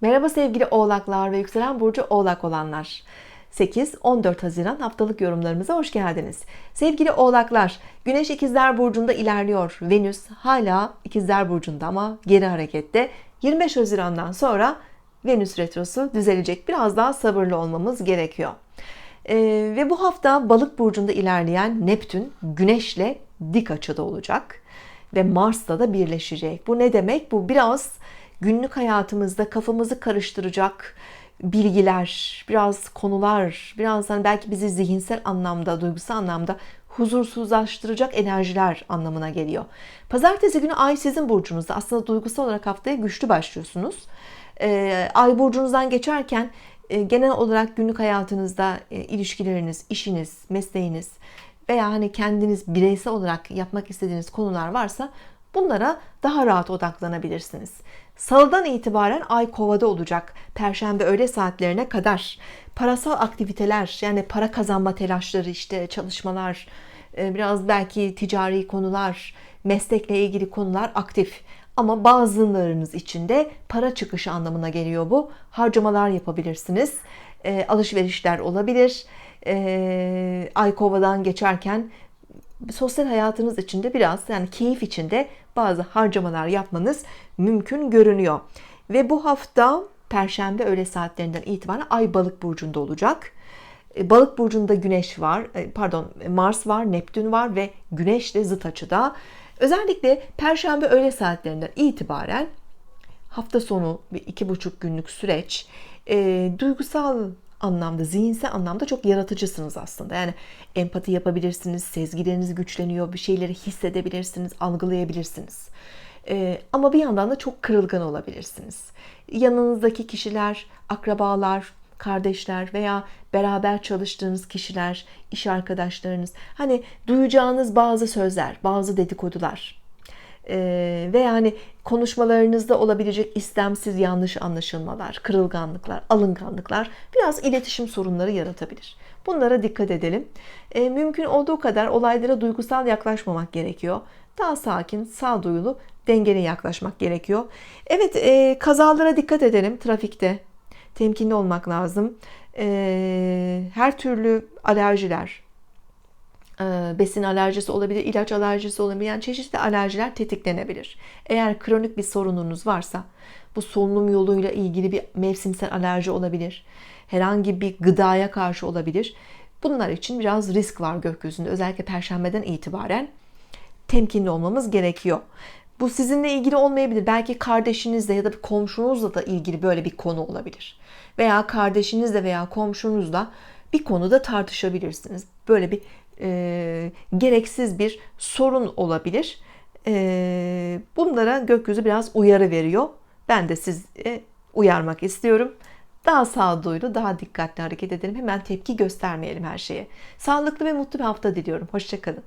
Merhaba sevgili oğlaklar ve yükselen burcu oğlak olanlar. 8-14 Haziran haftalık yorumlarımıza hoş geldiniz. Sevgili oğlaklar, Güneş ikizler burcunda ilerliyor. Venüs hala ikizler burcunda ama geri harekette. 25 Haziran'dan sonra Venüs retrosu düzelecek. Biraz daha sabırlı olmamız gerekiyor. Ee, ve bu hafta balık burcunda ilerleyen Neptün Güneş'le dik açıda olacak. Ve Mars'la da birleşecek. Bu ne demek? Bu biraz günlük hayatımızda kafamızı karıştıracak bilgiler, biraz konular, biraz hani belki bizi zihinsel anlamda, duygusal anlamda huzursuzlaştıracak enerjiler anlamına geliyor. Pazartesi günü Ay sizin burcunuzda. Aslında duygusal olarak haftaya güçlü başlıyorsunuz. Ee, Ay burcunuzdan geçerken e, genel olarak günlük hayatınızda e, ilişkileriniz, işiniz, mesleğiniz veya hani kendiniz bireysel olarak yapmak istediğiniz konular varsa bunlara daha rahat odaklanabilirsiniz. Salıdan itibaren ay kovada olacak. Perşembe öğle saatlerine kadar parasal aktiviteler yani para kazanma telaşları işte çalışmalar e, biraz belki ticari konular meslekle ilgili konular aktif. Ama bazılarınız için de para çıkışı anlamına geliyor bu. Harcamalar yapabilirsiniz. E, alışverişler olabilir. E, ay kovadan geçerken sosyal hayatınız içinde biraz yani keyif içinde bazı harcamalar yapmanız mümkün görünüyor. Ve bu hafta Perşembe öğle saatlerinden itibaren Ay Balık burcunda olacak. E, Balık burcunda Güneş var, e, pardon Mars var, Neptün var ve Güneş de zıt açıda. Özellikle Perşembe öğle saatlerinden itibaren hafta sonu bir iki buçuk günlük süreç e, duygusal anlamda, zihinsel anlamda çok yaratıcısınız aslında. Yani empati yapabilirsiniz, sezgileriniz güçleniyor, bir şeyleri hissedebilirsiniz, algılayabilirsiniz. Ee, ama bir yandan da çok kırılgan olabilirsiniz. Yanınızdaki kişiler, akrabalar, kardeşler veya beraber çalıştığınız kişiler, iş arkadaşlarınız, hani duyacağınız bazı sözler, bazı dedikodular, ee, ve yani konuşmalarınızda olabilecek istemsiz yanlış anlaşılmalar, kırılganlıklar, alınganlıklar biraz iletişim sorunları yaratabilir. Bunlara dikkat edelim. E, mümkün olduğu kadar olaylara duygusal yaklaşmamak gerekiyor. Daha sakin, sağduyulu, dengeli yaklaşmak gerekiyor. Evet, e, kazalara dikkat edelim trafikte. Temkinli olmak lazım. E, her türlü alerjiler, besin alerjisi olabilir, ilaç alerjisi olabilir. Yani çeşitli alerjiler tetiklenebilir. Eğer kronik bir sorununuz varsa bu solunum yoluyla ilgili bir mevsimsel alerji olabilir. Herhangi bir gıdaya karşı olabilir. Bunlar için biraz risk var gökyüzünde. Özellikle perşembeden itibaren temkinli olmamız gerekiyor. Bu sizinle ilgili olmayabilir. Belki kardeşinizle ya da bir komşunuzla da ilgili böyle bir konu olabilir. Veya kardeşinizle veya komşunuzla bir konuda tartışabilirsiniz. Böyle bir e, gereksiz bir sorun olabilir. E, bunlara gökyüzü biraz uyarı veriyor. Ben de sizi uyarmak istiyorum. Daha sağduyulu, daha dikkatli hareket edelim. Hemen tepki göstermeyelim her şeye. Sağlıklı ve mutlu bir hafta diliyorum. Hoşçakalın.